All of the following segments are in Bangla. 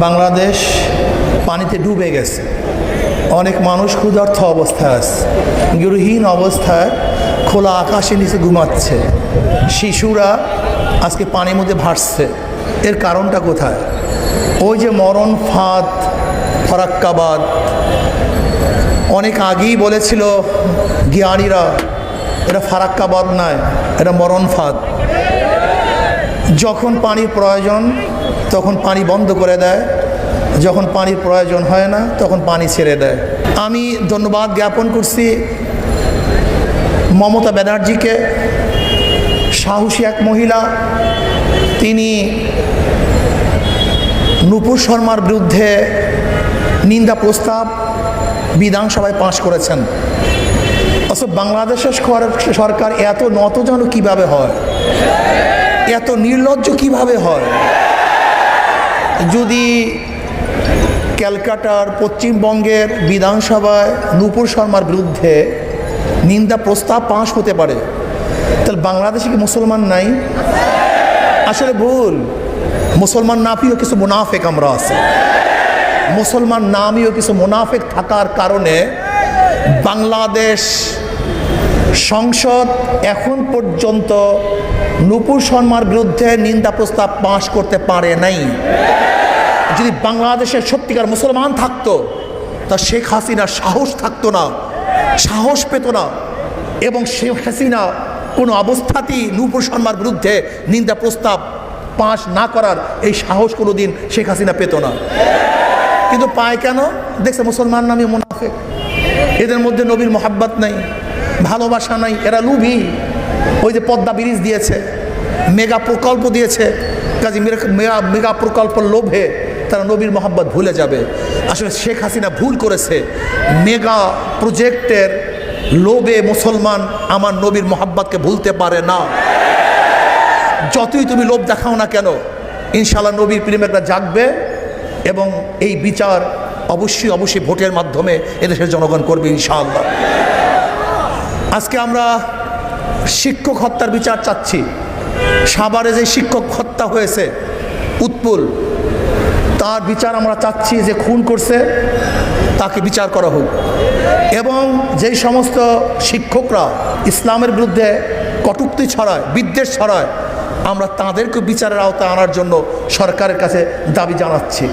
বাংলাদেশ পানিতে ডুবে গেছে। অনেক মানুষ ক্ষুধার্থ অবস্থায় আছে। গৃহহীন অবস্থায় খোলা আকাশের নিচে ঘুমাচ্ছে। শিশুরা আজকে পানির মধ্যে ভাসছে। এর কারণটা কোথায়? ওই যে মরণ ফাঁদ, ফরাক্কাবাদ। অনেক আগেই বলেছিল জ্ঞানীরা, এটা ফারাক্কাবাদ নয়, এটা মরণ ফাঁদ। যখন পানির প্রয়োজন, তখন পানি বন্ধ করে দেয়। যখন পানির প্রয়োজন হয় না, তখন পানি ছেড়ে দেয়। আমি ধন্যবাদ জ্ঞাপন করছি মমতা ব্যানার্জিকে। সাহসী এক মহিলা, তিনি নূপুর শর্মার বিরুদ্ধে নিন্দা প্রস্তাব বিধানসভায় পাশ করেছেন। অথচ বাংলাদেশের সরকার এত নত যেন কীভাবে হয়? এত নির্লজ্জ কীভাবে হয়? যদি ক্যালকাটার পশ্চিমবঙ্গের বিধানসভায় নূপুর শর্মার বিরুদ্ধে নিন্দা প্রস্তাব পাশ হতে পারে, তাহলে বাংলাদেশে কি মুসলমান নাই? আসলে ভুল। মুসলমান নাপিও কিছু মুনাফেক আমরা আছে। মুসলমান নামীয় কিছু মুনাফেক থাকার কারণে বাংলাদেশ সংসদ এখন পর্যন্ত নূপুর শর্মার বিরুদ্ধে নিন্দা প্রস্তাব পাশ করতে পারে নাই। যদি বাংলাদেশের সত্যিকার মুসলমান থাকতো, তা শেখ হাসিনার সাহস থাকতো না, সাহস পেত না, এবং শেখ হাসিনা কোনো অবস্থাতেই নূপুর শর্মার বিরুদ্ধে নিন্দা প্রস্তাব পাশ না করার এই সাহস কোনো দিন শেখ হাসিনা পেত না। কিন্তু পায় কেন? দেখছে মুসলমান নামে মুনাফেক। এদের মধ্যে নবীর মোহাব্বত নাই। ভালোবাসা নাই, এরা লুভি। ওই যে পদ্মা ব্রিজ দিয়েছে, মেগা প্রকল্প দিয়েছে, কাজে মেগা মেগা প্রকল্প লোভে তারা নবীর মোহাব্বত ভুলে যাবে। আসলে শেখ হাসিনা ভুল করেছে। মেগা প্রজেক্টের লোভে মুসলমান আমার নবীর মোহাব্বতকে ভুলতে পারে না। যতই তুমি লোভ দেখাও না কেন ইনশাল্লাহ নবীর প্রেমিকরা জাগবে এবং এই বিচার অবশ্যই অবশ্যই ভোটের মাধ্যমে এদেশের জনগণ করবে ইনশাআল্লাহ। আজকে আমরা শিক্ষক হত্যার বিচার চাচ্ছি। সাভারে যে শিক্ষক হত্যা হয়েছে, উৎপুল, তার বিচার আমরা চাচ্ছি যে খুন করছে, তাকে বিচার করা হোক। এবং যেই সমস্ত শিক্ষকরা ইসলামের বিরুদ্ধে কটুক্তি ছড়ায়, বিদ্বেষ ছড়ায়, আমরা তাদেরকে বিচারের আওতায় আনার জন্য সরকারের কাছে দাবি জানাচ্ছি।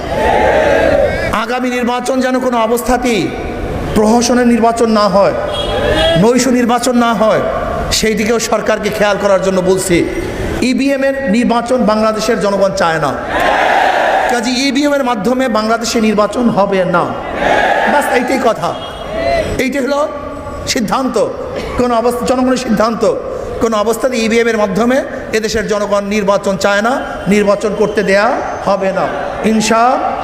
আগামী নির্বাচন যেন কোনো অবস্থাতেই প্রহসনের নির্বাচন না হয়, নৈশ নির্বাচন না হয়, সেই দিকেও সরকারকে খেয়াল করার জন্য বলছি ইভিএমের নির্বাচন বাংলাদেশের জনগণ চায় না। কাজে ইভিএমের মাধ্যমে বাংলাদেশে নির্বাচন হবে না। বাস এইটাই কথা। এইটাই হলো সিদ্ধান্ত। কোনো অবস্থা, জনগণের সিদ্ধান্ত। কোনো অবস্থাতে ইভিএমের মাধ্যমে এদেশের জনগণ নির্বাচন চায় না, নির্বাচন করতে দেয়া হবে না। ইনশা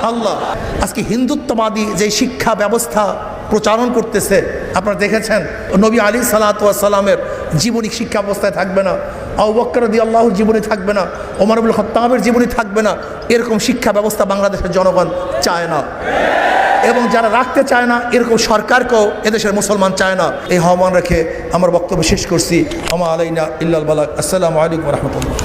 আল্লাহ আজকে হিন্দুত্ববাদী যে শিক্ষা ব্যবস্থা প্রচারণ করতেছে। আপনারা দেখেছেন, নবী আলী সালাতামের জীবনী শিক্ষা ব্যবস্থায় থাকবে না আউবক্করদি আল্লাহর জীবনী থাকবে না ওমরবুল খত্তাবের জীবনী থাকবে না। এরকম শিক্ষা ব্যবস্থা বাংলাদেশের জনগণ চায় না। এবং যারা রাখতে চায় না, এরকম সরকারকেও এদেশের মুসলমান চায় না। এই আহ্বান রেখে আমার বক্তব্য শেষ করছি। আমা আলাইনা ইল্লাল বালাক আসসালামু আলাইকুম রহমতুল্লাহ।